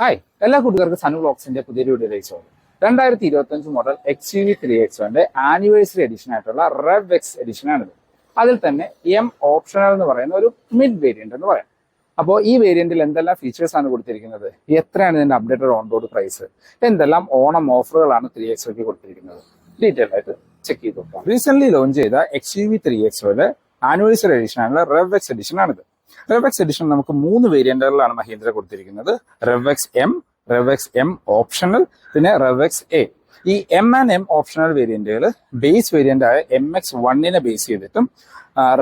Hi എല്ലാ കൂട്ടുകാർക്കും sun ബ്ലോക്സിന്റെ പുതിയ വീഡിയോയിലേക്ക് സ്വാഗതം. രണ്ടായിരത്തി ഇരുപത്തി അഞ്ച് model X U V three X വന്റെ anniversary edition ആയിട്ടുള്ള റെഡ് എക്സ് എഡിഷൻ ആണിത്. അതിൽ തന്നെ എം ഓപ്ഷണൽ എന്ന് പറയുന്ന ഒരു മിഡ് വേരിയന്റ് എന്ന് പറയാം. അപ്പോൾ ഈ വേരിയന്റിൽ എന്തെല്ലാം ഫീച്ചേഴ്സ് ആണ് കൊടുത്തിരിക്കുന്നത്? എത്രയാണ് ഇതിന്റെ അപ്ഡേറ്റഡ് ഓൺ ബോർഡ് പ്രൈസ് എന്തെല്ലാം ഓണം ഓഫറുകളാണ് ത്രീ എക്സോയ്ക്ക് കൊടുത്തിരിക്കുന്നത്? ഡീറ്റെയിൽ ആയിട്ട് ചെക്ക് ചെയ്ത് നോക്കാം. റീസെന്റ് ലോഞ്ച് ചെയ്ത എക്സ് യു വി ത്രീ എക്സോയുടെ ആനിവേഴ്സറി എഡിഷൻ ആണ് റെഡ് എക്സ് എഡിഷൻ ആണിത്. റെവെക്സ് എഡിഷൻ നമുക്ക് മൂന്ന് വേരിയന്റുകളിലാണ് മഹീന്ദ്ര കൊടുത്തിരിക്കുന്നത്. RevX M RevX M optional പിന്നെ റെവക്സ് എ ഈ എം ആൻഡ് എം ഓപ്ഷണൽ വേരിയന്റുകൾ ബേസ് വേരിയന്റ് ആയ എം എക്സ് വണ്ണിനെ ബേസ് ചെയ്തിട്ടും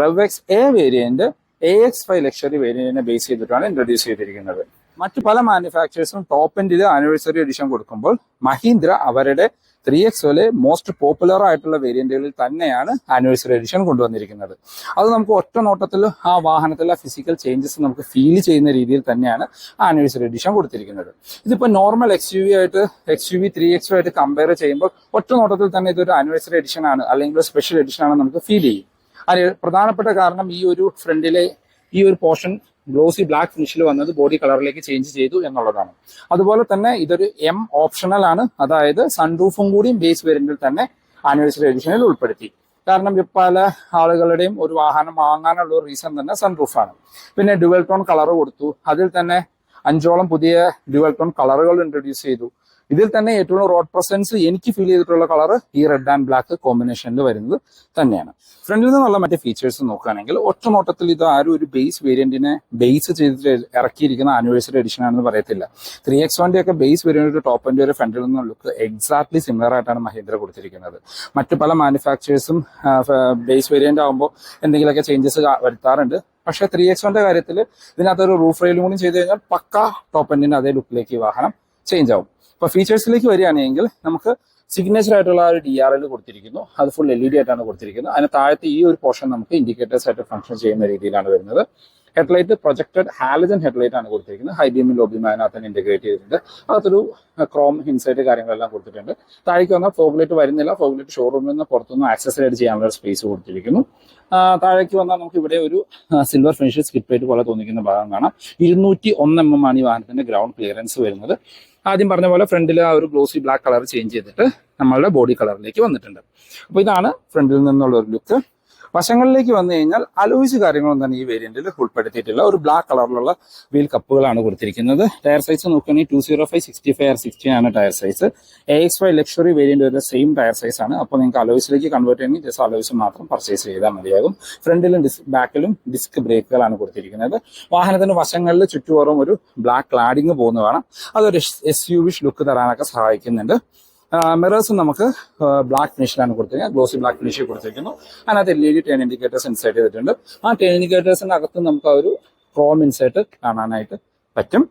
RevX A variant A X five luxury വേരിയന്റിനെ base ചെയ്തിട്ടാണ് ഇൻട്രൊഡ്യൂസ് ചെയ്തിരിക്കുന്നത്. മറ്റു പല മാനുഫാക്ചറേഴ്സും ടോപ്പ് എൻഡിൽ ആനിവേഴ്സറി എഡിഷൻ കൊടുക്കുമ്പോൾ മഹീന്ദ്ര അവരുടെ ത്രീ എക്സോയിലെ മോസ്റ്റ് പോപ്പുലർ ആയിട്ടുള്ള വേരിയന്റുകളിൽ തന്നെയാണ് ആനിവേഴ്സറി എഡിഷൻ കൊണ്ടുവന്നിരിക്കുന്നത്. അത് നമുക്ക് ഒറ്റ നോട്ടത്തിൽ ആ വാഹനത്തിലെ ഫിസിക്കൽ ചേഞ്ചസ് നമുക്ക് ഫീൽ ചെയ്യുന്ന രീതിയിൽ തന്നെയാണ് ആനിവേഴ്സറി എഡിഷൻ കൊടുത്തിരിക്കുന്നത്. ഇതിപ്പോൾ നോർമൽ എക്സ് യു വി ആയിട്ട് X U V three X ആയിട്ട് കമ്പയർ ചെയ്യുമ്പോൾ ഒറ്റ നോട്ടത്തിൽ തന്നെ ഇതൊരു ആനിവേഴ്സറി എഡിഷൻ ആണ് അല്ലെങ്കിൽ സ്പെഷ്യൽ എഡിഷൻ ആണ് നമുക്ക് ഫീൽ ചെയ്യും. അതിന് പ്രധാനപ്പെട്ട കാരണം ഈ ഒരു ഫ്രണ്ടിലെ ഈ ഒരു പോർഷൻ ഗ്ലോസി ബ്ലാക്ക് ഫിനിഷിൽ വന്നത് ബോഡി കളറിലേക്ക് ചേഞ്ച് ചെയ്തു എന്നുള്ളതാണ്. അതുപോലെ തന്നെ ഇതൊരു എം ഓപ്ഷണൽ ആണ്. അതായത് സൺറൂഫും കൂടിയും ബേസ് വേരിയന്റിൽ തന്നെ ആനിവേഴ്സറി എഡിഷനിൽ ഉൾപ്പെടുത്തി. കാരണം പല ആളുകളുടെയും ഒരു വാഹനം വാങ്ങാനുള്ള റീസൺ തന്നെ സൺറൂഫാണ് പിന്നെ ഡുവൽ ടോൺ കളർ കൊടുത്തു. അതിൽ തന്നെ അഞ്ചോളം പുതിയ ഡുവൽ ടോൺ കളറുകൾ ഇൻട്രൊഡ്യൂസ് ചെയ്തു. ഇതിൽ തന്നെ ഏറ്റവും റോഡ് പ്രസൻസ് എനിക്ക് ഫീൽ ചെയ്തിട്ടുള്ള കളർ ഈ റെഡ് ആൻഡ് ബ്ലാക്ക് കോമ്പിനേഷനിൽ വരുന്നത് തന്നെയാണ്. ഫ്രണ്ടിൽ നിന്നുള്ള മറ്റേ ഫീച്ചേഴ്സ് നോക്കുകയാണെങ്കിൽ ഒറ്റ നോട്ടത്തിൽ ഇത് ആരും ഒരു ബേസ് വേരിയന്റിനെ ബേസ് ചെയ്തിട്ട് ഇറക്കിയിരിക്കുന്ന ആനിവേഴ്സറി എഡിഷൻ ആണെന്ന് പറയത്തില്ല. ത്രീ എക്സ് വണ്ടി ഒക്കെ ബേസ് വേരിയന്റ് ടോപ്പ് എന്റെ ഒരു ഫ്രണ്ടിൽ നിന്നുള്ള ലുക്ക് എക്സാക്ട്ലി സിമിലർ ആയിട്ടാണ് മഹീന്ദ്ര കൊടുത്തിരിക്കുന്നത്. മറ്റു പല മാനുഫാക്ചേഴ്സും ബേസ് വേരിയന്റ് ആകുമ്പോൾ എന്തെങ്കിലുമൊക്കെ ചേഞ്ചസ് വരുത്താറുണ്ട്. പക്ഷെ ത്രീ എക്സ് വണ്ടിന്റെ കാര്യത്തിൽ ഇതിനകത്തൊരു റൂഫ് റെയിലും കൂടി ചെയ്ത് കഴിഞ്ഞാൽ പക്ക ടോപ്പ് എൻഡിന്റെ അതേ ലുക്കിലേക്ക് വാഹനം ചേഞ്ച് ആവും. ഇപ്പൊ ഫീച്ചേഴ്സിലേക്ക് വരികയാണെങ്കിൽ നമുക്ക് സിഗ്നേച്ചർ ആയിട്ടുള്ള ഒരു ഡി ആർ എൽ കൊടുത്തിരിക്കുന്നു. അത് ഫുൾ എൽ ഇ ഡി ആയിട്ടാണ് കൊടുത്തിരിക്കുന്നത്. അതിന് താഴത്തെ ഈ ഒരു പോർഷൻ നമുക്ക് ഇൻഡിക്കേറ്റേഴ്സ് ആയിട്ട് ഫംഗ്ഷൻ ചെയ്യുന്ന രീതിയിലാണ് വരുന്നത്. ഹെഡ്ലൈറ്റ് പ്രൊജക്റ്റഡ് ഹാലജൻ ഹെഡ്ലൈറ്റ് ആണ് കൊടുത്തിരിക്കുന്നത്. ഹൈ ലോബിയും അതിനകത്ത് ഇൻഡിഗ്രേറ്റ് ചെയ്തിട്ടുണ്ട്. അകത്തൊരു ക്രോം ഇൻസൈറ്റ് കാര്യങ്ങളെല്ലാം കൊടുത്തിട്ടുണ്ട്. താഴേക്ക് വന്നാൽ ഫോഗ്ലൈറ്റ് വരുന്നില്ല. ഫോഗ്ലൈറ്റ് ഷോറൂമിൽ നിന്ന് പുറത്തുനിന്ന് ആക്സസറൈഡ് ചെയ്യാനുള്ള സ്പേസ് കൊടുത്തിരിക്കുന്നു. താഴേക്ക് വന്നാൽ നമുക്ക് ഇവിടെ ഒരു സിൽവർ ഫിനിഷ് സ്കിപ്പ് പ്ലേറ്റ് പോലെ തോന്നിക്കുന്ന ഭാഗം കാണാം. ഇരുന്നൂറ്റി ഒന്ന് എം എം ആണ് ഈ വാഹനത്തിന്റെ ഗ്രൗണ്ട് ക്ലിയറൻസ് വരുന്നത്. ആദ്യം പറഞ്ഞ പോലെ ഫ്രണ്ടിൽ ആ ഒരു ഗ്ലോസി ബ്ലാക്ക് കളർ ചേഞ്ച് ചെയ്തിട്ട് നമ്മളുടെ ബോഡി കളറിലേക്ക് വന്നിട്ടുണ്ട്. അപ്പോൾ ഇതാണ് ഫ്രണ്ടിൽ നിന്നുള്ള ഒരു ലുക്ക്. വശങ്ങളിലേക്ക് വന്നു കഴിഞ്ഞാൽ അലോയിസ് കാര്യങ്ങളൊന്നും തന്നെ ഈ വേരിയന്റിൽ ഉൾപ്പെടുത്തിയിട്ടില്ല ഒരു ബ്ലാക്ക് കളറിലുള്ള വീൽ കപ്പുകളാണ് കൊടുത്തിരിക്കുന്നത്. ടയർ സൈസ് നോക്കുകയാണെങ്കിൽ two zero five sixty five sixty ആണ് tyre size A X five luxury variant വരുന്ന സെയിം ടയർ സൈസ് ആണ്. അപ്പോൾ നിങ്ങൾക്ക് അലോയിസിലേക്ക് കൺവേർട്ട് ചെയ്യണമെങ്കിൽ ജസ്റ്റ് അലോയിസ് മാത്രം പർച്ചേസ് ചെയ്താൽ മതിയാകും. ഫ്രണ്ടിലും ഡിസ്ക് ബാക്കിലും ഡിസ്ക് ബ്രേക്കുകളാണ് കൊടുത്തിരിക്കുന്നത്. വാഹനത്തിന്റെ വശങ്ങളിൽ ചുറ്റുപുറം ഒരു ബ്ലാക്ക് ക്ലാഡിങ് പോകുന്നതാണ്. അതൊരു എസ് യു വിഷ് ലുക്ക് തരാനൊക്കെ സഹായിക്കുന്നുണ്ട്. മിറേഴ്സ് നമുക്ക് ബ്ലാക്ക് ഫിനിഷിലാണ് കൊടുത്തിരിക്കുന്നത് ഗ്ലോസി ബ്ലാക്ക് ഫിനിഷിൽ കൊടുത്തിരിക്കുന്നു അതിനകത്ത് L E D turn indicators insert ചെയ്തിട്ടുണ്ട്. ആ ടേൺ ഇൻഡിക്കേറ്റേഴ്സിന്റെ അകത്ത് നമുക്ക് ഒരു ക്രോം ഇൻസേർട്ട് കാണാനായിട്ട് പറ്റും.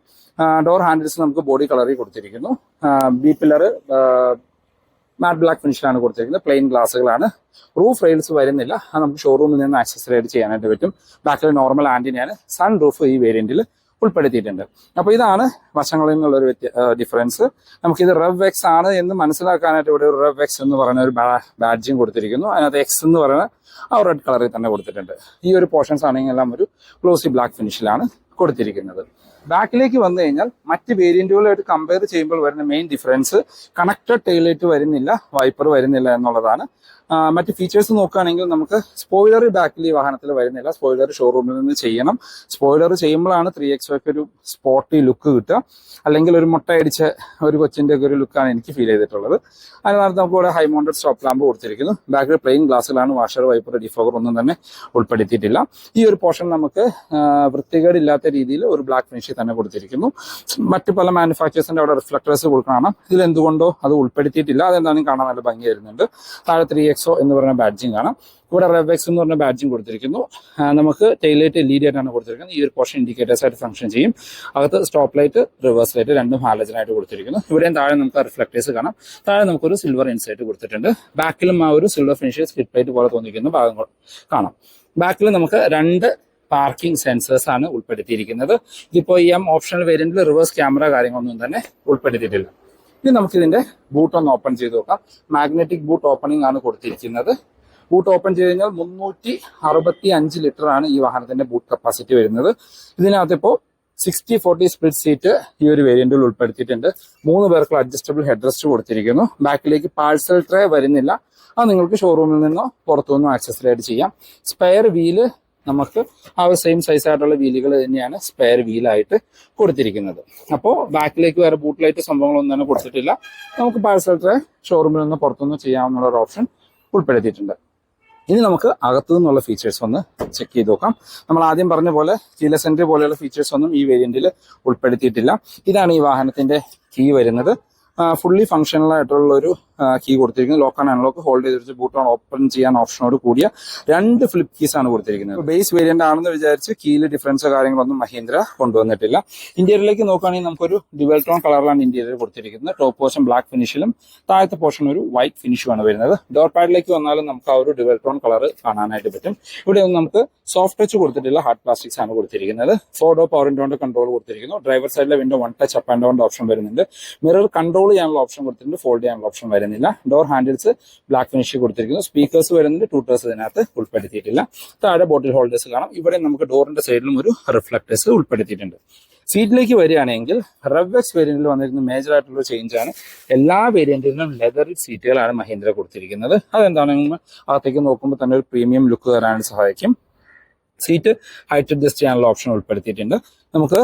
ഡോർ ഹാൻഡിൽസ് നമുക്ക് ബോഡി കളറിൽ കൊടുത്തിരിക്കുന്നു. ബി പില്ലർ മാറ്റ് ബ്ലാക്ക് ഫിനിഷിലാണ് കൊടുത്തിരിക്കുന്നത്. പ്ലെയിൻ ഗ്ലാസുകളാണ് റൂഫ് റെയിൽസ് വരുന്നില്ല. അത് നമുക്ക് ഷോറൂമിൽ നിന്ന് ആക്സസറൈഡ് ചെയ്യാനായിട്ട് പറ്റും. ബാക്കിൽ നോർമൽ ആന്റിനെയാണ് സൺ റൂഫ് ഈ വേരിയന്റിൽ ഉൾപ്പെടുത്തിയിട്ടുണ്ട്. അപ്പോൾ ഇതാണ് വശങ്ങളിൽ നിന്നുള്ള ഒരു ഡിഫറൻസ് നമുക്കിത് റെവ് എക്സ് ആണ് എന്ന് മനസ്സിലാക്കാനായിട്ട് ഇവിടെ ഒരു റെവ് എക്സ് എന്ന് പറയുന്ന ഒരു ബാഡ്ജിയും കൊടുത്തിരിക്കുന്നു. അതിനകത്ത് എക്സ് എന്ന് പറയുന്ന ആ റെഡ് കളറിൽ തന്നെ കൊടുത്തിട്ടുണ്ട്. ഈ ഒരു പോർഷൻസ് ആണെങ്കിൽ എല്ലാം ഒരു ഗ്ലോസി ബ്ലാക്ക് ഫിനിഷിലാണ് കൊടുത്തിരിക്കുന്നത്. ബാക്കിലേക്ക് വന്നു കഴിഞ്ഞാൽ മറ്റ് വേരിയന്റുകളായിട്ട് കമ്പയർ ചെയ്യുമ്പോൾ വരുന്ന മെയിൻ ഡിഫറൻസ് കണക്റ്റഡ് ടൈലൈറ്റ് വരുന്നില്ല വൈപ്പർ വരുന്നില്ല എന്നുള്ളതാണ് മറ്റ് ഫീച്ചേഴ്സ് നോക്കുകയാണെങ്കിൽ നമുക്ക് സ്പോയിലർ ബാക്കിൽ ഈ വാഹനത്തിൽ വരുന്നില്ല. സ്പോയിലർ ഷോറൂമിൽ നിന്ന് ചെയ്യണം. സ്പോയിലർ ചെയ്യുമ്പോഴാണ് ത്രീ എക്സ് ഒക്കെ ഒരു സ്പോട്ടി ലുക്ക് കിട്ടുക. അല്ലെങ്കിൽ ഒരു മുട്ട അടിച്ച ഒരു കൊച്ചിന്റെ ഒക്കെ ഒരു ലുക്കാണ് എനിക്ക് ഫീൽ ചെയ്തിട്ടുള്ളത്. അതിനകത്ത് നമുക്ക് ഇവിടെ ഹൈ മൗണ്ടഡ് സ്റ്റോപ്പ് ലാമ്പ് കൊടുത്തിരിക്കുന്നു. ബാക്കിൽ പ്ലെയിൻ ഗ്ലാസ്സിലാണ് വാഷർ വൈപ്പർ ഡിഫോഗർ ഒന്നും തന്നെ ഉൾപ്പെടുത്തിയിട്ടില്ല. ഈ ഒരു പോർഷൻ നമുക്ക് വൃത്തികേടില്ലാത്ത രീതിയിൽ ഒരു ബ്ലാക്ക് ഫിനിഷിൽ തന്നെ കൊടുത്തിരിക്കുന്നു. മറ്റു പല മാനുഫാക്ചേഴ്സിന്റെ അവിടെ റിഫ്ലക്ടേഴ്സ് കൊടുക്കണം ഇതിൽ എന്തുകൊണ്ടോ അത് ഉൾപ്പെടുത്തിയിട്ടില്ല. അതെന്താണെങ്കിലും കാണാൻ നല്ല ഭംഗി വരുന്നുണ്ട്. താഴെ ത്രീ എക്സോ എന്ന് പറയുന്ന ബാഡ്ജിങ് കാണാം ഇവിടെ റെവ് എക്സ് എന്ന് പറഞ്ഞ ബാഡ്ജിങ് കൊടുത്തിരിക്കുന്നു. നമുക്ക് ടൈലൈറ്റ് ലീഡ് ആയിട്ടാണ് കൊടുത്തിരിക്കുന്നത്. ഈ ഒരു പോർഷൻ ഇൻഡിക്കേറ്റേഴ്സ് ആയിട്ട് ഫംഗ്ഷൻ ചെയ്യും. അകത്ത് സ്റ്റോപ്പ് ലൈറ്റ് റിവേഴ്സ് ലൈറ്റ് രണ്ടും ഹാലജൻ ആയിട്ട് കൊടുത്തിരിക്കുന്നു. ഇവിടെയും താഴെ നമുക്ക് റിഫ്ലക്ടേഴ്സ് കാണാം. താഴെ നമുക്കൊരു സിൽവർ ഇൻസൈറ്റ് കൊടുത്തിട്ടുണ്ട്. ബാക്കിലും ആ ഒരു സിൽവർ ഫിനിഷ് സ്കിപ്പ് ലൈറ്റ് പോലെ തോന്നിക്കുന്ന ഭാഗങ്ങൾ കാണാം. ബാക്കിൽ നമുക്ക് രണ്ട് പാർക്കിംഗ് സെൻസേഴ്സ് ആണ് ഉൾപ്പെടുത്തിയിരിക്കുന്നത്. ഇതിപ്പോ ഈ എം ഓപ്ഷണൽ വേരിയന്റിൽ റിവേഴ്സ് ക്യാമറ കാര്യങ്ങളൊന്നും തന്നെ ഉൾപ്പെടുത്തിയിട്ടില്ല. ഇനി നമുക്ക് ഇതിന്റെ ബൂട്ട് ഒന്ന് ഓപ്പൺ ചെയ്ത് നോക്കാം. മാഗ്നറ്റിക് ബൂട്ട് ഓപ്പണിംഗ് ആണ് കൊടുത്തിരിക്കുന്നത്. ബൂട്ട് ഓപ്പൺ ചെയ്ത് കഴിഞ്ഞാൽ മുന്നൂറ്റി അറുപത്തി അഞ്ച് ലിറ്റർ ആണ് ഈ വാഹനത്തിന്റെ ബൂട്ട് കപ്പാസിറ്റി വരുന്നത്. ഇതിനകത്ത് ഇപ്പോൾ സിക്സ്റ്റി ഫോർട്ടി സ്പ്ലിറ്റ് സീറ്റ് ഈ ഒരു വേരിയന്റിൽ ഉൾപ്പെടുത്തിയിട്ടുണ്ട്. മൂന്ന് പേർക്ക് അഡ്ജസ്റ്റബിൾ ഹെഡ് റെസ്റ്റ് കൊടുത്തിരിക്കുന്നു. ബാക്കിലേക്ക് പാഴ്സൽ ട്രേ വരുന്നില്ല. അത് നിങ്ങൾക്ക് ഷോറൂമിൽ നിന്നോ പുറത്തുനിന്നോ ആക്സസറൈഡ് ചെയ്യാം. സ്പെയർ വീൽ നമുക്ക് ആ ഒരു സെയിം സൈസ് ആയിട്ടുള്ള വീലുകൾ തന്നെയാണ് സ്പെയർ വീലായിട്ട് കൊടുത്തിരിക്കുന്നത്. അപ്പോൾ ബാക്കിലേക്ക് വേറെ ബൂട്ടിലായിട്ട് സംഭവങ്ങളൊന്നും തന്നെ കൊടുത്തിട്ടില്ല. നമുക്ക് പാഴ്സൽ ട്രേ ഷോറൂമിൽ നിന്ന് പുറത്തുനിന്ന് ചെയ്യാവുന്ന ഒരു ഓപ്ഷൻ ഉൾപ്പെടുത്തിയിട്ടുണ്ട്. ഇനി നമുക്ക് അകത്തു നിന്നുള്ള ഫീച്ചേഴ്സ് ഒന്ന് ചെക്ക് ചെയ്ത് നോക്കാം. നമ്മൾ ആദ്യം പറഞ്ഞ പോലെ ചില സെന്റർ പോലെയുള്ള ഫീച്ചേഴ്സ് ഒന്നും ഈ വേരിയന്റിൽ ഉൾപ്പെടുത്തിയിട്ടില്ല. ഇതാണ് ഈ വാഹനത്തിന്റെ കീ വരുന്നത്. ഫുള്ളി ഫങ്ഷണൽ ആയിട്ടുള്ള ഒരു കീ കൊടുത്തിരിക്കുന്നത്. ലോക്ക് ആൻഡ് അൺലോക്ക് ഹോൾഡ് ചെയ്തിട്ട് ബൂട്ട് ഓൺ ഓപ്പൺ ചെയ്യാൻ ഓപ്ഷനോട് കൂടിയ രണ്ട് ഫ്ലിപ്പ് കീസ് ആണ് കൊടുത്തിരിക്കുന്നത്. ബേസ് വേരിയന്റ് ആണെന്ന് വിചാരിച്ച് കീയിൽ ഡിഫറൻസോ കാര്യങ്ങളൊന്നും മഹീന്ദ്ര കൊണ്ടുവന്നിട്ടില്ല. ഇന്റീരിയറിലേക്ക് നോക്കുകയാണെങ്കിൽ നമുക്കൊരു ഡിവൽട്രോൺ കളറിലാണ് ഇന്റീരിയർ കൊടുത്തിരിക്കുന്നത്. ടോപ്പ് പോർഷൻ ബ്ലാക്ക് ഫിനിഷിലും താഴത്തെ പോർഷൻ ഒരു വൈറ്റ് ഫിനിഷുമാണ് വരുന്നത്. ഡോർ പാഡിലേക്ക് വന്നാലും നമുക്ക് ആ ഒരു ഡിവൽട്രോൺ കളർ കാണാനായിട്ട് പറ്റും. ഇവിടെ ഒന്നും നമുക്ക് സോഫ്റ്റ് ടച്ച് കൊടുത്തിട്ടില്ല ഹാർഡ് പ്ലാസ്റ്റിക്സ് ആണ് കൊടുത്തിരിക്കുന്നത്. ഫോർ ഡോ പവർ ഇൻഡോന്റെ കൺട്രോൾ കൊടുത്തിരിക്കുന്നു. ഡ്രൈവർ സൈഡിലെ window one touch up and down option വരുന്നുണ്ട്. മിറർ കൺട്രോൾ ചെയ്യാനുള്ള ഓപ്ഷൻ കൊടുത്തിട്ടുണ്ട് ഫോൾഡ് ചെയ്യാനുള്ള ഓപ്ഷൻ വരുന്നില്ല. ഡോർ ഹാൻഡിൽസ് ബ്ലാക്ക് ഫിനിഷ് കൊടുത്തിരിക്കുന്നു. സ്പീക്കേഴ്സ് വരുന്നുണ്ട് ടൂട്ടേഴ്സ് ഇതിനകത്ത് ഉൾപ്പെടുത്തിയിട്ടില്ല. താഴെ ബോട്ടിൽ ഹോൾഡേഴ്സ് കാണാം. ഇവിടെ നമുക്ക് ഡോറിന്റെ സൈഡിലും ഒരു റിഫ്ലക്ടേഴ്സ് ഉൾപ്പെടുത്തിയിട്ടുണ്ട്. സീറ്റിലേക്ക് വരികയാണെങ്കിൽ റവ്വെക്സ് വേരിയന്റിൽ വന്നിരുന്ന മേജർ ആയിട്ടുള്ള ചേഞ്ച് ആണ്. എല്ലാ വേരിയന്റിലും ലെതർ സീറ്റുകളാണ് മഹീന്ദ്ര കൊടുത്തിരിക്കുന്നത്. അതെന്താണെന്ന് അകത്തേക്ക് നോക്കുമ്പോൾ തന്നെ ഒരു പ്രീമിയം ലുക്ക് തരാനായിട്ട് സഹായിക്കും. സീറ്റ് ഹൈറ്റ് അഡ്ജസ്റ്റ് ചെയ്യാനുള്ള ഓപ്ഷൻ ഉൾപ്പെടുത്തിയിട്ടുണ്ട്. നമുക്ക്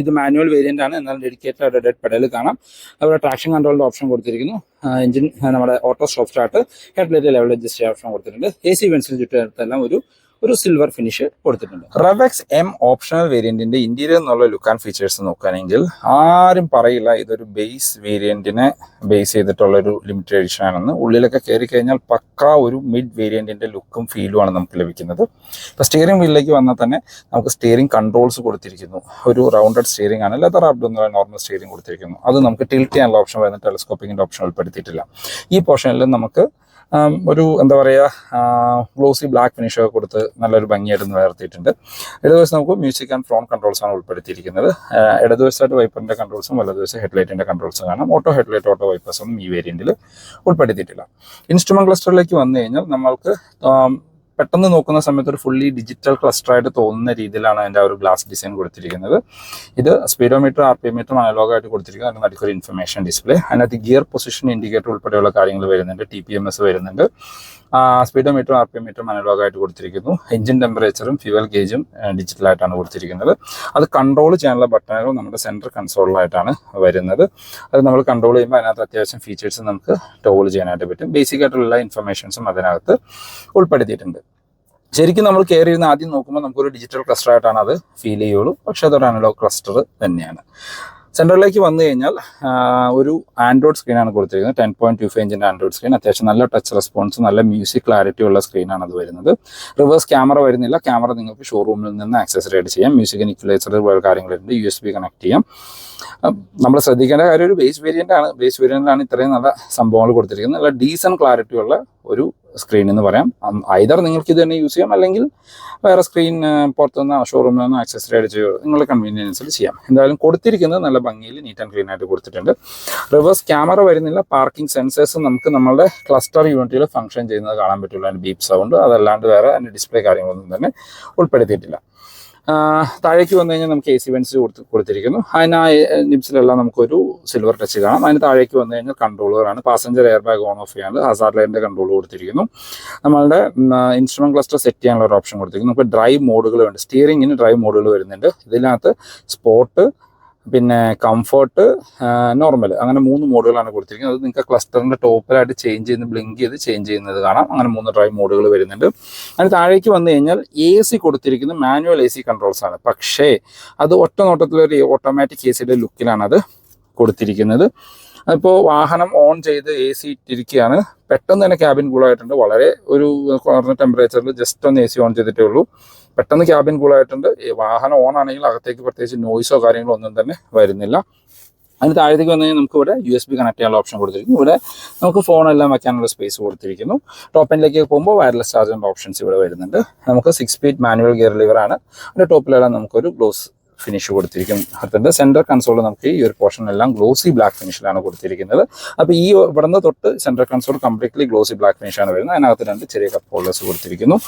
ഇത് മാനുവൽ വേരിയന്റ് ആണ്. എന്നാൽ ഡെഡിക്കേറ്റഡ് ഡെഡ് പെഡൽ കാണാം. അതുപോലെ ട്രാക്ഷൻ കൺട്രോളിന്റെ ഓപ്ഷൻ കൊടുത്തിരിക്കുന്നു. എഞ്ചിൻ നമ്മുടെ auto stop start headlight level adjust ചെയ്യാൻ ഓപ്ഷൻ കൊടുത്തിട്ടുണ്ട്. എ സി വെൻസിൽ ചുറ്റുമെല്ലാം ഒരു ഒരു സിൽവർ ഫിനിഷ് കൊടുത്തിട്ടുണ്ട്. റവെക്സ് എം ഓപ്ഷണൽ വേരിയന്റിന്റെ ഇന്റീരിയർ എന്നുള്ള ലുക്ക് ആൻഡ് ഫീച്ചേഴ്സ് നോക്കുകയാണെങ്കിൽ ആരും പറയില്ല ഇതൊരു ബേസ് വേരിയന്റിനെ ബേസ് ചെയ്തിട്ടുള്ള ഒരു ലിമിറ്റഡ് എഡിഷൻ ആണെന്ന്. ഉള്ളിലൊക്കെ കയറി കഴിഞ്ഞാൽ പക്ക ഒരു മിഡ് വേരിയന്റിന്റെ ലുക്കും ഫീലും ആണ് നമുക്ക് ലഭിക്കുന്നത്. ഇപ്പൊ സ്റ്റിയറിംഗ് വീലിലേക്ക് വന്നാൽ തന്നെ നമുക്ക് സ്റ്റിയറിംഗ് കൺട്രോൾസ് കൊടുത്തിരിക്കുന്നു. ഒരു റൗണ്ടഡ് സ്റ്റിയറിംഗ് ആണ്. ലെതർ ആബ്ഡ് എന്നുള്ള നോർമൽ സ്റ്റിയറിംഗ് കൊടുത്തിരിക്കുന്നു. അത് നമുക്ക് ടിൽറ്റ് ചെയ്യാനുള്ള ഓപ്ഷൻ വരുന്ന ടെലിസ്കോപ്പിംഗിന്റെ ഓപ്ഷൻ ഉൾപ്പെടുത്തിയിട്ടില്ല. ഈ പോർഷനിൽ നമുക്ക് ഒരു എന്താ പറയുക ഗ്ലോസി ബ്ലാക്ക് ഫിനിഷ് ഒക്കെ കൊടുത്ത് നല്ലൊരു ഭംഗിയായിട്ട് നിലനിർത്തിയിട്ടുണ്ട് ഇടതുവശം നമുക്ക് മ്യൂസിക് ആൻഡ് ഫ്രോൺ കൺട്രോൾസ് ആണ് ഉൾപ്പെടുത്തിയിരിക്കുന്നത്. ഇടതുവശത്തായിട്ട് വൈപ്പറിന്റെ കൺട്രോൾസും വലതുവശം ഹെഡ്ലൈറ്റിന്റെ കൺട്രോൾസും കാണാം. ഓട്ടോ ഹെഡ്ലൈറ്റ് ഓട്ടോ വൈപ്പേഴ്സൊന്നും ഈ വേരിയന്റിൽ ഉൾപ്പെടുത്തിയിട്ടില്ല. ഇൻസ്ട്രുമെന്റ് ക്ലസ്റ്ററിലേക്ക് വന്നു കഴിഞ്ഞാൽ നമ്മൾക്ക് പെട്ടെന്ന് നോക്കുന്ന സമയത്ത് ഒരു ഫുള്ളി ഡിജിറ്റൽ ക്ലസ്റ്റർ ആയിട്ട് തോന്നുന്ന രീതിയിലാണ് അതിന്റെ ഒരു ഗ്ലാസ് ഡിസൈൻ കൊടുത്തിരിക്കുന്നത്. ഇത് സ്പീഡോമീറ്റർ ആർ പി മീറ്റർ അനലോഗായിട്ട് കൊടുത്തിരിക്കുന്നത്. അതിന് നടുക്കൊരു ഇൻഫർമേഷൻ ഡിസ്പ്ലേ അതിനകത്ത് ഗിയർ പൊസിഷൻ ഇൻഡിക്കേറ്റർ ഉൾപ്പെടെയുള്ള കാര്യങ്ങൾ വരുന്നുണ്ട്. ടി പി എം എസ് വരുന്നുണ്ട്. സ്പീഡോമീറ്റർ ആർ പി മീറ്റർ അനലോഗായിട്ട് കൊടുത്തിരിക്കുന്നു. എഞ്ചിൻ ടെമ്പറേച്ചറും ഫ്യൂവൽ ഗേജും ഡിജിറ്റൽ ആയിട്ടാണ് കൊടുത്തിരിക്കുന്നത്. അത് കൺട്രോൾ ചെയ്യാനുള്ള ബട്ടണുകൾ നമ്മുടെ സെൻട്രൽ കൺസോളിലായിട്ടാണ് വരുന്നത്. അത് നമ്മൾ കൺട്രോൾ ചെയ്യുമ്പോൾ അതിനകത്ത് അത്യാവശ്യം ഫീച്ചേഴ്സ് നമുക്ക് ടോൾ ചെയ്യാനായിട്ട് പറ്റും. ബേസിക്കായിട്ടുള്ള ഇൻഫർമേഷൻസും അതിനകത്ത് ഉൾപ്പെടുത്തിയിട്ടുണ്ട്. ശരിക്കും നമ്മൾ കയറി ഇരുന്ന് ആദ്യം നോക്കുമ്പോൾ നമുക്കൊരു ഡിജിറ്റൽ ക്ലസ്റ്റർ ആയിട്ടാണ് അത് ഫീൽ ചെയ്യുള്ളൂ. പക്ഷേ അതൊരു അനലോഗ് ക്ലസ്റ്റർ തന്നെയാണ്. സെൻട്രലിലേക്ക് വന്നു കഴിഞ്ഞാൽ ഒരു ആൻഡ്രോയിഡ് സ്ക്രീനാണ് കൊടുത്തിരിക്കുന്നത്. ടെൻ പോയിന്റ് ടു ഫൈവ് ഇഞ്ചിന്റെ ആൻഡ്രോയിഡ് സ്ക്രീൻ അത്യാവശ്യം നല്ല ടച്ച് റെസ്പോൺസ് നല്ല മ്യൂസിക് ക്ലാരിറ്റി ഉള്ള സ്ക്രീനാണ് അത് വരുന്നത്. റിവേഴ്സ് ക്യാമറ വരുന്നില്ല. ക്യാമറ നിങ്ങൾക്ക് ഷോറൂമിൽ നിന്ന് ആക്സസറി ആയിട്ട് ചെയ്യാം. മ്യൂസിക് ഇക്വലൈസർ പോലെ കാര്യങ്ങളുണ്ട് യു എസ് ബി കണക്ട് ചെയ്യാം. നമ്മൾ ശ്രദ്ധിക്കേണ്ട കാര്യം ഒരു ബേസ് വേരിയന്റ് ആണ്. ബേസ് വേരിയന്റാണ് ഇത്രയും നല്ല സംഭവങ്ങൾ കൊടുത്തിരിക്കുന്നത്. നല്ല ഡീസൻ ക്ലാരിറ്റി ഉള്ള ഒരു സ്ക്രീൻ എന്ന് പറയാം. ഐതർ നിങ്ങൾക്ക് ഇത് തന്നെ യൂസ് ചെയ്യാം അല്ലെങ്കിൽ വേറെ സ്ക്രീൻ പുറത്തുനിന്ന് ഷോറൂമിൽ നിന്ന് ആക്സസറി അടിച്ച് നിങ്ങളുടെ കൺവീനിയൻസിൽ ചെയ്യാം. എന്തായാലും കൊടുത്തിരിക്കുന്നത് നല്ല ഭംഗിയിൽ നീറ്റ് ആൻഡ് ക്ലീൻ ആയിട്ട് കൊടുത്തിട്ടുണ്ട്. റിവേഴ്സ് ക്യാമറ വരുന്നില്ല. പാർക്കിംഗ് സെൻസേഴ്സ് നമുക്ക് നമ്മുടെ ക്ലസ്റ്റർ യൂണിറ്റിൽ ഫംഗ്ഷൻ ചെയ്യുന്നത് കാണാൻ പറ്റുള്ളൂ. അതിന്റെ ബീപ്പ് സൗണ്ട് അതല്ലാണ്ട് വേറെ അതിന്റെ ഡിസ്പ്ലേ കാര്യങ്ങളൊന്നും തന്നെ ഉൾപ്പെടുത്തിയിട്ടില്ല. താഴേക്ക് വന്നു കഴിഞ്ഞാൽ നമുക്ക് എ സി വെൻസ് കൊടുത്ത് കൊടുത്തിരിക്കുന്നു. അതിന് ആ നിബ്സിലെല്ലാം നമുക്കൊരു സിൽവർ ടച്ച് കാണാം. അതിന് താഴേക്ക് വന്നു കഴിഞ്ഞാൽ കൺട്രോളുകളാണ് passenger air bag on off ചെയ്യാനുള്ള ഹസാർഡ് ലൈനിന്റെ കൺട്രോൾ കൊടുത്തിരിക്കുന്നു. നമ്മളുടെ ഇൻസ്ട്രുമെന്റ് ക്ലസ്റ്റർ സെറ്റ് ചെയ്യാനുള്ള ഒരു ഓപ്ഷൻ കൊടുത്തിരിക്കുന്നു. നമുക്ക് ഡ്രൈവ് മോഡുകൾ ഉണ്ട് സ്റ്റിയറിംഗിന് ഡ്രൈവ് മോഡുകൾ വരുന്നുണ്ട്. ഇതിനകത്ത് സ്പോർട്ട് പിന്നെ കംഫർട്ട് നോർമൽ അങ്ങനെ മൂന്ന് മോഡുകളാണ് കൊടുത്തിരിക്കുന്നത്. അത് നിങ്ങൾക്ക് ക്ലസ്റ്ററിന്റെ ടോപ്പിലായിട്ട് ചേഞ്ച് ചെയ്യുന്ന ബ്ലിങ്ക് ചെയ്ത് ചേഞ്ച് ചെയ്യുന്നത് കാണാം. അങ്ങനെ മൂന്ന് ഡ്രൈവ് മോഡുകൾ വരുന്നുണ്ട്. അതിന് താഴേക്ക് വന്നു കഴിഞ്ഞാൽ എ സി കൊടുത്തിരിക്കുന്ന മാനുവൽ എ സി കൺട്രോൾസ് ആണ്. പക്ഷേ അത് ഒറ്റ നോട്ടത്തിലൊരു ഓട്ടോമാറ്റിക് എ സിയുടെ ലുക്കിലാണ് അത് കൊടുത്തിരിക്കുന്നത്. അപ്പോൾ വാഹനം ഓൺ ചെയ്ത് എ സി ഇട്ടിരിക്കുകയാണ്. പെട്ടെന്ന് തന്നെ ക്യാബിൻ കൂളായിട്ടുണ്ട് വളരെ ഒരു കുറഞ്ഞ ടെമ്പറേച്ചറിൽ ജസ്റ്റ് ഒന്ന് എ സി ഓൺ ചെയ്തിട്ടേ ഉള്ളൂ. പെട്ടെന്ന് ക്യാബിൻ കൂളായിട്ടുണ്ട് വാഹനം ഓൺ ആണെങ്കിൽ അകത്തേക്ക് പ്രത്യേകിച്ച് നോയ്സോ കാര്യങ്ങളോ ഒന്നും തന്നെ വരുന്നില്ല. അതിന് താഴത്തേക്ക് വന്നു കഴിഞ്ഞാൽ നമുക്ക് ഇവിടെ യു എസ് ബി കണക്ട് ചെയ്യാനുള്ള ഓപ്ഷൻ കൊടുത്തിരിക്കുന്നു. ഇവിടെ നമുക്ക് ഫോണെല്ലാം വെക്കാനുള്ള സ്പേസ് കൊടുത്തിരിക്കുന്നു. ടോപ്പ് എൻഡിലേക്ക് പോകുമ്പോൾ വയർലെസ് ചാർജറിന്റെ ഓപ്ഷൻസ് ഇവിടെ വരുന്നുണ്ട്. നമുക്ക് six speed manual gear lever ആണ്. അതിന്റെ ടോപ്പിലെല്ലാം നമുക്കൊരു ഗ്ലോസ് ഫിനിഷ് കൊടുത്തിരിക്കും. കൊടുത്തിരിക്കുന്നത് സെന്റർ കൺസോൾ നമുക്ക് ഈ ഒരു പോർഷൻ എല്ലാം ഗ്ലോസി ബ്ലാക്ക് ഫിനിഷിലാണ് കൊടുത്തിരിക്കുന്നത്. അപ്പോൾ ഈ ഇവിടുന്ന് തൊട്ട് centre console completely glossy black ഫിനിഷാണ് വരുന്നത്. അതിനകത്ത് രണ്ട് ചെറിയ കപ്പ് ഹോൾഡേഴ്സ് കൊടുത്തിരിക്കുന്നു.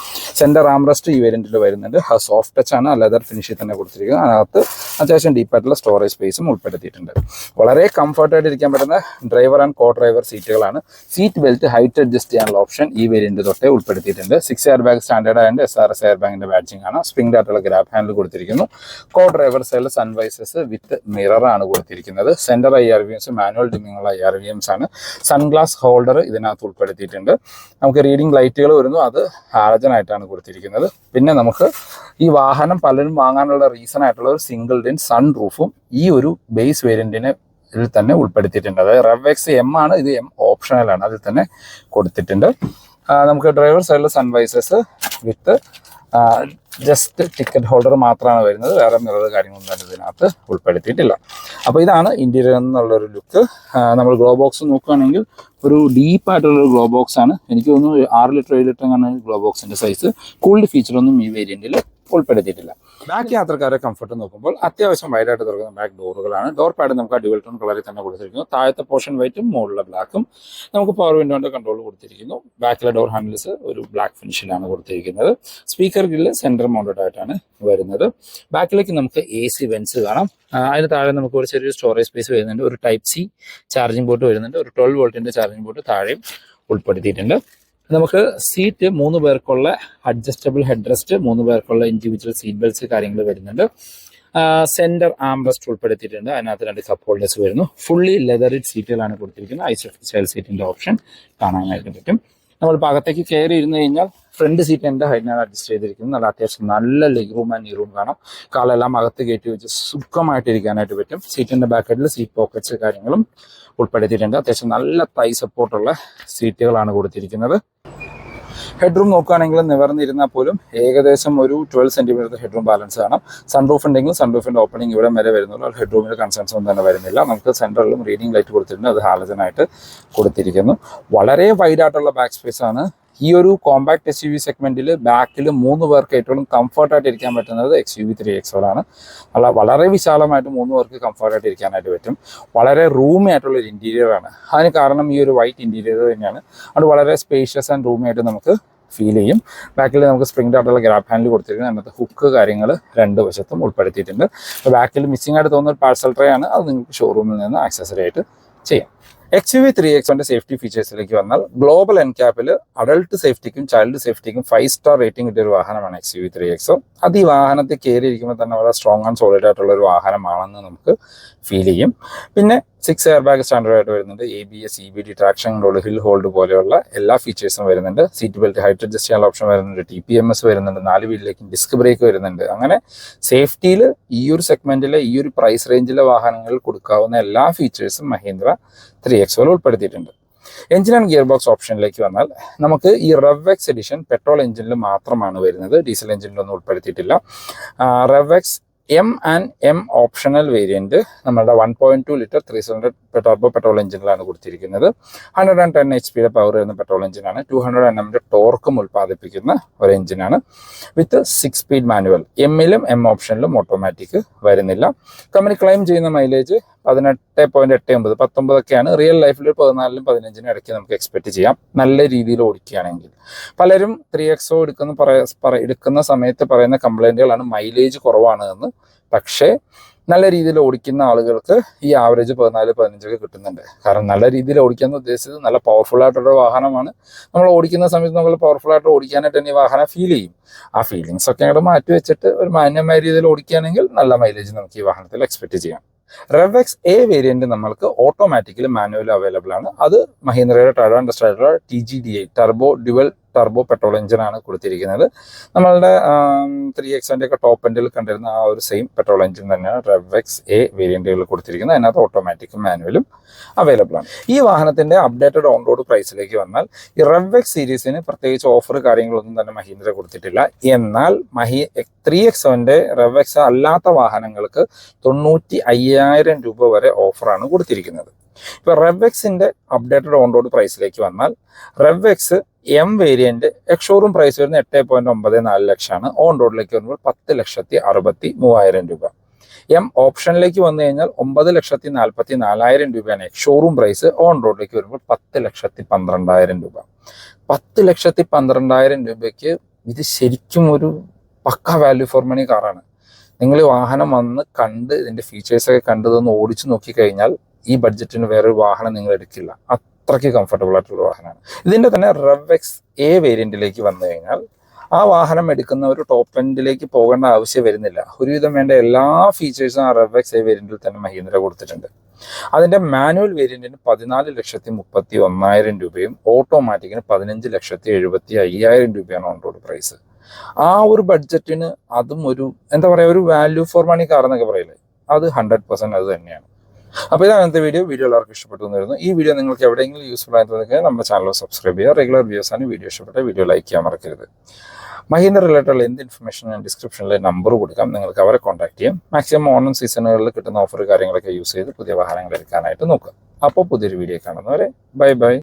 സെന്റർ ആംറസ്റ്റ് ഈ വേരിയന്റിൽ വരുന്നുണ്ട്. സോഫ്റ്റ് ടച്ച് ആണ് ലെതർ ഫിനിഷിൽ തന്നെ കൊടുത്തിരിക്കുന്നത്. അതിനകത്ത് അത്യാവശ്യം ഡീപ്പായിട്ടുള്ള സ്റ്റോറേജ് സ്പേസും ഉൾപ്പെടുത്തിയിട്ടുണ്ട്. വളരെ കംഫർട്ടായിട്ട് ഇരിക്കാൻ പറ്റുന്ന ഡ്രൈവർ ആൻഡ് കോ ഡ്രൈവർ സീറ്റുകളാണ് സീറ്റ് ബെൽറ്റ് ഹൈറ്റ് അഡ്ജസ്റ്റ് ചെയ്യാനുള്ള ഓപ്ഷൻ ഈ വേരിയന്റ് തൊട്ടേ ഉൾപ്പെടുത്തിയിട്ടുണ്ട്. Six air bag standard and S R S air ബാഗിന്റെ badging ആണ്. സ്പ്രിംഗ് ഡാറ്റുള്ള ഗ്രാബ് ഹാൻഡിൽ കൊടുത്തിരിക്കുന്നു. കോ ഡ്രൈവർ സൈഡിൽ സൺവൈസസ് വിത്ത് മിറർ ആണ് കൊടുത്തിരിക്കുന്നത്. Centre I R V Ms manual ഡിമ്മിങ്ങുള്ള I R V Ms ആണ്. സൺഗ്ലാസ് ഹോൾഡർ ഇതിനകത്ത് ഉൾപ്പെടുത്തിയിട്ടുണ്ട്. നമുക്ക് റീഡിംഗ് ലൈറ്റുകൾ വരുന്നു. അത് ആയിട്ടാണ് കൊടുത്തിരിക്കുന്നത്. പിന്നെ നമുക്ക് ഈ വാഹനം പലരും വാങ്ങാനുള്ള റീസൺ ആയിട്ടുള്ള ഒരു സിംഗിൾ ഡിൻ സൺ റൂഫും ഈ ഒരു ബേസ് വേരിയന്റിനെ ഇതിൽ തന്നെ ഉൾപ്പെടുത്തിയിട്ടുണ്ട്. അതായത് റവ് എക്സ് എം ആണ്. ഇത് എം ഓപ്ഷണലാണ് അതിൽ തന്നെ കൊടുത്തിട്ടുണ്ട്. നമുക്ക് ഡ്രൈവർ സൈഡിൽ sun visors with just ticket holder മാത്രമാണ് വരുന്നത്. വേറെ മിറർ കാര്യങ്ങളൊന്നും തന്നെ ഇതിനകത്ത് ഉൾപ്പെടുത്തിയിട്ടില്ല. അപ്പോൾ ഇതാണ് ഇന്റീരിയർ എന്നുള്ളൊരു ലുക്ക് നമ്മൾ ഗ്ലോ ബോക്സ് നോക്കുകയാണെങ്കിൽ ഒരു ഡീപ്പായിട്ടുള്ളൊരു ഗ്ലോ ബോക്സ് ആണ്. എനിക്ക് തോന്നുന്നു ആറ് ലിറ്റർ ഏഴ് ലിറ്റർ ആണ് ഗ്ലോ ബോക്സിന്റെ സൈസ് കൂൾഡ് ഫീച്ചറൊന്നും ഈ വേരിയന്റിൽ ഉൾപ്പെടുത്തിയിട്ടില്ല. ബാക്ക് യാത്രക്കാരെ കംഫർട്ട് നോക്കുമ്പോൾ അത്യാവശ്യം വൈഡായിട്ട് തുറക്കുന്ന ബാക്ക് ഡോറുകളാണ് ഡോർ പാഡ് നമുക്ക് ഡ്യുവൽ ടോൺ കളറിൽ തന്നെ കൊടുത്തിരിക്കുന്നു. താഴത്തെ പോർഷൻ വൈറ്റും മുകളിലെ ബ്ലാക്കും നമുക്ക് പവർ വിൻഡോന്റെ കൺട്രോൾ കൊടുത്തിരിക്കുന്നു. ബാക്കിലെ ഡോർ ഹാൻഡിൽസ് ഒരു ബ്ലാക്ക് ഫിനിഷിലാണ് കൊടുത്തിരിക്കുന്നത്. സ്പീക്കർ ഗില്ല് സെന്റർ മൗണ്ടഡ് ആയിട്ടാണ് വരുന്നത്. ബാക്കിലേക്ക് നമുക്ക് എ സി വെൻസ് കാണാം. അതിന് താഴെ നമുക്ക് ഒരു ചെറിയ സ്റ്റോറേജ് സ്പേസ് വരുന്നുണ്ട്. ഒരു ടൈപ്പ് സി ചാർജിംഗ് ബോർഡ് വരുന്നുണ്ട്. ഒരു ട്വൽവ് വോൾട്ടിന്റെ ചാർജിംഗ് ബോർഡ് താഴെയും ഉൾപ്പെടുത്തിയിട്ടുണ്ട്. നമുക്ക് സീറ്റ് മൂന്ന് പേർക്കുള്ള അഡ്ജസ്റ്റബിൾ ഹെഡ് റെസ്റ്റ് മൂന്ന് പേർക്കുള്ള ഇൻഡിവിജ്വൽ സീറ്റ് ബെൽറ്റ്സ് കാര്യങ്ങൾ വരുന്നുണ്ട്. സെന്റർ ആംബ്രസ്റ്റ് ഉൾപ്പെടുത്തിയിട്ടുണ്ട്. അതിനകത്ത് രണ്ട് കപ്പ് ഹോൾഡേഴ്സ് വരുന്നു. ഫുള്ളി ലെതറിഡ് സീറ്റുകളാണ് കൊടുത്തിരിക്കുന്നത്. ഐസ് സ്റ്റൈൽ സീറ്റിന്റെ ഓപ്ഷൻ കാണാനായിട്ട് പറ്റും. നമ്മൾ ഭാഗത്തേക്ക് കയറി ഇരുന്ന് കഴിഞ്ഞാൽ ഫ്രണ്ട് സീറ്റ് എന്റെ ഹൈറ്റിനാണ് അഡ്ജസ്റ്റ് ചെയ്തിരിക്കുന്നത് നല്ല അത്യാവശ്യം നല്ല ലെഗ് റൂം ആൻഡ് ഈ റൂം കാണാം. കാലെല്ലാം അകത്ത് കയറ്റി വെച്ച് സുഖമായിട്ട് ഇരിക്കാനായിട്ട് പറ്റും. സീറ്റിന്റെ ബാക്കറ്റിൽ സീറ്റ് പോക്കറ്റ്സ് കാര്യങ്ങളും ഉൾപ്പെടുത്തിയിട്ടുണ്ട്. അത്യാവശ്യം നല്ല തൈ സപ്പോർട്ടുള്ള സീറ്റുകളാണ് കൊടുത്തിരിക്കുന്നത്. ഹെഡ് റൂം നോക്കുകയാണെങ്കിൽ നിവർന്നിരുന്നാൽ പോലും ഏകദേശം ഒരു twelve centimetre head room balance കാണാം സൺറൂഫ് ഉണ്ടെങ്കിൽ സൺറൂഫിന്റെ ഓപ്പണിംഗ് ഇവിടെ വരെ വരുന്നുള്ളൂ. ഹെഡ് റൂമിൽ കൺസേൺസ് ഒന്നും തന്നെ വരുന്നില്ല. നമുക്ക് സെൻട്രലിലും റീഡിംഗ് ലൈറ്റ് കൊടുത്തിട്ടുണ്ട്. അത് ഹാലജനായിട്ട് കൊടുത്തിരിക്കുന്നു. വളരെ വൈഡ് ആയിട്ടുള്ള ബാക്ക് സ്പേസ് ആണ് ഈ ഒരു കോമ്പാക്ട് എസ് യു വി സെഗ്മെന്റിൽ ബാക്കിൽ മൂന്ന് പേർക്ക് ഏറ്റവും കംഫർട്ടായിട്ട് ഇരിക്കാൻ പറ്റുന്നത് എക്സ് യു വി ത്രീ എക്സോളാണ് അല്ല വളരെ വിശാലമായിട്ട് മൂന്ന് പേർക്ക് കംഫർട്ടായിട്ട് ഇരിക്കാനായിട്ട് പറ്റും. വളരെ റൂമി ആയിട്ടുള്ള ഒരു ആണ്. അതിന് കാരണം ഈ ഒരു വൈറ്റ് ഇന്റീരിയർ തന്നെയാണ്. അത് വളരെ സ്പേഷ്യസ് ആൻഡ് റൂമി ആയിട്ട് നമുക്ക് ഫീൽ ചെയ്യും. ബാക്കിൽ നമുക്ക് സ്പ്രിംഗ് ആയിട്ടുള്ള ഗ്രാബ് ഹാൻഡിൽ കൊടുത്തിരിക്കുന്നത്. അതിനകത്ത് ഹുക്ക് കാര്യങ്ങൾ രണ്ട് വശത്തും ഉൾപ്പെടുത്തിയിട്ടുണ്ട്. ബാക്കിൽ മിസ്സിംഗ് ആയിട്ട് തോന്നുന്ന ഒരു പാഴ്സൽ ട്രേ ആണ്. അത് നിങ്ങൾക്ക് ഷോറൂമിൽ നിന്ന് ആക്സസറി ആയിട്ട് ചെയ്യാം. എക്സ് വി ത്രീ എക്സോന്റെ സേഫ്റ്റി ഫീച്ചേഴ്സിലേക്ക് വന്നാൽ ഗ്ലോബൽ എൻക്യാപ്പിൽ അഡൾട്ട് സേഫ്റ്റിക്കും ചൈൽഡ് സേഫ്റ്റിക്കും ഫൈവ് സ്റ്റാർ റേറ്റിംഗ് കിട്ടിയ ഒരു വാഹനമാണ് എക്സ് വി ത്രീ എക്സോ അത് ഈ വാഹനത്തിൽ കയറിയിരിക്കുമ്പോൾ തന്നെ വളരെ സ്ട്രോങ് ആൻഡ് സോളിഡ് ആയിട്ടുള്ള ഒരു വാഹനമാണെന്ന് നമുക്ക് ഫീൽ ചെയ്യും. പിന്നെ സിക്സ് എയർ ബാഗ് സ്റ്റാൻഡേർഡ് ആയിട്ട് വരുന്നുണ്ട്. A B S E B D traction control hill hold പോലെയുള്ള എല്ലാ ഫീച്ചേഴ്സും വരുന്നുണ്ട്. സീറ്റ് ബെൽറ്റ് ഹൈറ്റ് അഡ്ജസ്റ്റ് ചെയ്യാനുള്ള ഓപ്ഷൻ വരുന്നുണ്ട്. ടി പി എം എസ് വരുന്നുണ്ട്. നാല് വീലിലേക്ക് ഡിസ്ക് ബ്രേക്ക് വരുന്നുണ്ട്. അങ്ങനെ സേഫ്റ്റിയിൽ ഈ ഒരു സെഗ്മെന്റിലെ ഈ ഒരു പ്രൈസ് റേഞ്ചിലെ വാഹനങ്ങളിൽ കൊടുക്കാവുന്ന എല്ലാ ഫീച്ചേഴ്സും മഹീന്ദ്ര ത്രീ എക്സോയിൽ ഉൾപ്പെടുത്തിയിട്ടുണ്ട്. എഞ്ചിൻ ആൻഡ് ഗിയർ ബോക്സ് ഓപ്ഷനിലേക്ക് വന്നാൽ നമുക്ക് ഈ റവെക്സ് എഡിഷൻ പെട്രോൾ എഞ്ചിനിൽ മാത്രമാണ് വരുന്നത്. ഡീസൽ എഞ്ചിനിലൊന്നും ഉൾപ്പെടുത്തിയിട്ടില്ല. RevX M and M optional variant നമ്മുടെ one point two litre three hundred turbo petrol എഞ്ചിനിലാണ് കൊടുത്തിരിക്കുന്നത്. ഹൺഡ്രഡ് ആൻഡ് ടെൻ എച്ച് പിയുടെ പവർ വരുന്ന പെട്രോൾ എഞ്ചിനാണ് ടു ഹൺഡ്രഡ് എൻ എമ്മിന്റെ ടോർക്കും ഉൽപ്പാദിപ്പിക്കുന്ന ഒരു എഞ്ചിനാണ് വിത്ത് സിക്സ് സ്പീഡ് മാനുവൽ എമ്മിലും എം ഓപ്ഷനിലും ഓട്ടോമാറ്റിക് വരുന്നില്ല. കമ്പനി ക്ലെയിം ചെയ്യുന്ന മൈലേജ് പതിനെട്ട് പോയിന്റ് എട്ട് ഒമ്പത് പത്തൊമ്പതൊക്കെയാണ് റിയൽ ലൈഫിൽ പതിനാലിലും പതിനഞ്ചിനും ഇടയ്ക്ക് നമുക്ക് എക്സ്പെക്ട് ചെയ്യാം. നല്ല രീതിയിൽ ഓടിക്കുകയാണെങ്കിൽ. പലരും ത്രീ എക്സോ എടുക്കുന്ന പറയ പറ- എടുക്കുന്ന സമയത്ത് പറയുന്ന കംപ്ലൈന്റുകളാണ് മൈലേജ് കുറവാണ് എന്ന് പക്ഷേ നല്ല രീതിയിൽ ഓടിക്കുന്ന ആളുകൾക്ക് ഈ ആവറേജ് പതിനാല് പതിനഞ്ചൊക്കെ കിട്ടുന്നുണ്ട്. കാരണം നല്ല രീതിയിൽ ഓടിക്കാൻ ഉദ്ദേശിച്ചത് നല്ല പവർഫുൾ ആയിട്ടുള്ള വാഹനമാണ്. നമ്മൾ ഓടിക്കുന്ന സമയത്ത് നമ്മൾ പവർഫുൾ ആയിട്ട് ഓടിക്കാനായിട്ട് തന്നെ വാഹനം ഫീൽ ചെയ്യും. ആ ഫീലിങ്സ് ഒക്കെ അങ്ങോട്ട് മാറ്റി വെച്ചിട്ട് ഒരു മാന്യമായ രീതിയിൽ ഓടിക്കുകയാണെങ്കിൽ നല്ല മൈലേജ് നമുക്ക് ഈ വാഹനത്തിൽ എക്സ്പെക്ട് ചെയ്യാം. റെവെക്സ് എ വേരിയന്റ് നമ്മൾക്ക് ഓട്ടോമാറ്റിക്കലി മാനുവൽ അവൈലബിൾ ആണ്. അത് മഹീന്ദ്രയുടെ ആയിട്ടുള്ള T G D I turbo dual turbo petrol എഞ്ചിനാണ് കൊടുത്തിരിക്കുന്നത്. നമ്മളുടെ ത്രീ എക്സിന്റെ ഒക്കെ ടോപ്പ് എൻഡിൽ കണ്ടിരുന്ന ആ ഒരു സെയിം പെട്രോൾ എഞ്ചിൻ തന്നെയാണ് റെവെക്സ് എ വേരിയന്റുകൾ കൊടുത്തിരിക്കുന്നത്. അതിനകത്ത് ഓട്ടോമാറ്റിക്കും മാനുവലും അവൈലബിൾ ആണ്. ഈ വാഹനത്തിന്റെ അപ്ഡേറ്റഡ് ഓൺ റോഡ് പ്രൈസിലേക്ക് വന്നാൽ ഈ റെവെക്സ് സീരീസിന് പ്രത്യേകിച്ച് ഓഫർ കാര്യങ്ങളൊന്നും തന്നെ മഹീന്ദ്ര കൊടുത്തിട്ടില്ല. എന്നാൽ മഹി ത്രീ എക്സ് സെവന്റെ റെവെക്സ് അല്ലാത്ത വാഹനങ്ങൾക്ക് തൊണ്ണൂറ്റി അയ്യായിരം രൂപ വരെ ഓഫറാണ് കൊടുത്തിരിക്കുന്നത്. ഇപ്പൊ റെവെക്സിന്റെ അപ്ഡേറ്റഡ് ഓൺ റോഡ് പ്രൈസിലേക്ക് വന്നാൽ RevX M variant ex showroom price വരുന്ന എട്ട് പോയിന്റ് ഒമ്പത് നാല് ലക്ഷമാണ്. ഓൺ റോഡിലേക്ക് വരുമ്പോൾ പത്ത് ലക്ഷത്തി അറുപത്തി മൂവായിരം രൂപ. എം ഓപ്ഷനിലേക്ക് വന്നു കഴിഞ്ഞാൽ ഒമ്പത് ലക്ഷത്തി നാൽപ്പത്തി നാലായിരം രൂപയാണ് ഷോറൂം പ്രൈസ് ഓൺ റോഡിലേക്ക് വരുമ്പോൾ പത്ത് ലക്ഷത്തി പന്ത്രണ്ടായിരം രൂപ. പത്ത് ലക്ഷത്തി പന്ത്രണ്ടായിരം രൂപയ്ക്ക് ഇത് ശരിക്കും ഒരു പക്ക വാല്യൂ ഫോർ മണി കാറാണ് നിങ്ങൾ വാഹനം വന്ന് കണ്ട് ഇതിന്റെ ഫീച്ചേഴ്സൊക്കെ കണ്ടതൊന്ന് ഓടിച്ചു നോക്കി കഴിഞ്ഞാൽ ഈ ബഡ്ജറ്റിന് വേറൊരു വാഹനം നിങ്ങൾ എടുക്കില്ല. അത്രയ്ക്ക് കംഫർട്ടബിൾ ആയിട്ടുള്ള വാഹനമാണ്. ഇതിന്റെ തന്നെ റെവ് എക്സ് എ വേരിയന്റിലേക്ക് വന്നു കഴിഞ്ഞാൽ ആ വാഹനം എടുക്കുന്ന ഒരു ടോപ്പ് എൻഡിലേക്ക് പോകേണ്ട ആവശ്യം വരുന്നില്ല. ഒരുവിധം വേണ്ട എല്ലാ ഫീച്ചേഴ്സും ആ റെവ് എക്സ് എ വേരിയന്റിൽ തന്നെ മഹീന്ദ്ര കൊടുത്തിട്ടുണ്ട്. അതിന്റെ മാനുവൽ വേരിയന്റിന് പതിനാല് ലക്ഷത്തി മുപ്പത്തി ഒന്നായിരം രൂപയും ഓട്ടോമാറ്റിക്കിന് പതിനഞ്ച് ലക്ഷത്തി എഴുപത്തി അയ്യായിരം രൂപയാണ് ഓൺ റോഡ് പ്രൈസ് ആ ഒരു ബഡ്ജറ്റിന് അതും ഒരു എന്താ പറയുക ഒരു വാല്യൂ ഫോർ മണി കാർ എന്നൊക്കെ പറയില്ലേ? അത് ഹൺഡ്രഡ് പെർസെന്റ് അത് തന്നെയാണ്. അപ്പോൾ ഇതാണത്തെ വീഡിയോ വീഡിയോ എല്ലാവർക്കും ഇഷ്ടപ്പെട്ടു വരുന്നു ഈ വീഡിയോ നിങ്ങൾക്ക് എവിടെയെങ്കിലും യൂസ്ഫുൾ ആയി തോന്നിയാൽ നമ്മുടെ ചാനൽ സബ്സ്ക്രൈബ് ചെയ്യുക. റെഗുലർ വ്യൂസ് ആണ് വീഡിയോ ഇഷ്ടപ്പെട്ട വീഡിയോ ലൈക്ക് ചെയ്യാൻ മറക്കരുത്. മഹീന്ദ്ര റിലേറ്റഡ് എന്ത് ഇൻഫർമേഷൻ ഞാൻ ഡിസ്ക്രിപ്ഷനിൽ നമ്പർ കൊടുക്കാം. നിങ്ങൾക്ക് അവരെ കോൺടാക്ട് ചെയ്യാം. മാക്സിമം ഓണം സീസണുകളിൽ കിട്ടുന്ന ഓഫർ കാര്യങ്ങളൊക്കെ യൂസ് ചെയ്ത് പുതിയ വാഹനങ്ങൾ എടുക്കാനായിട്ട് നോക്കുക. അപ്പോൾ പുതിയൊരു വീഡിയോ കാണുന്നവരെ ബൈ ബൈ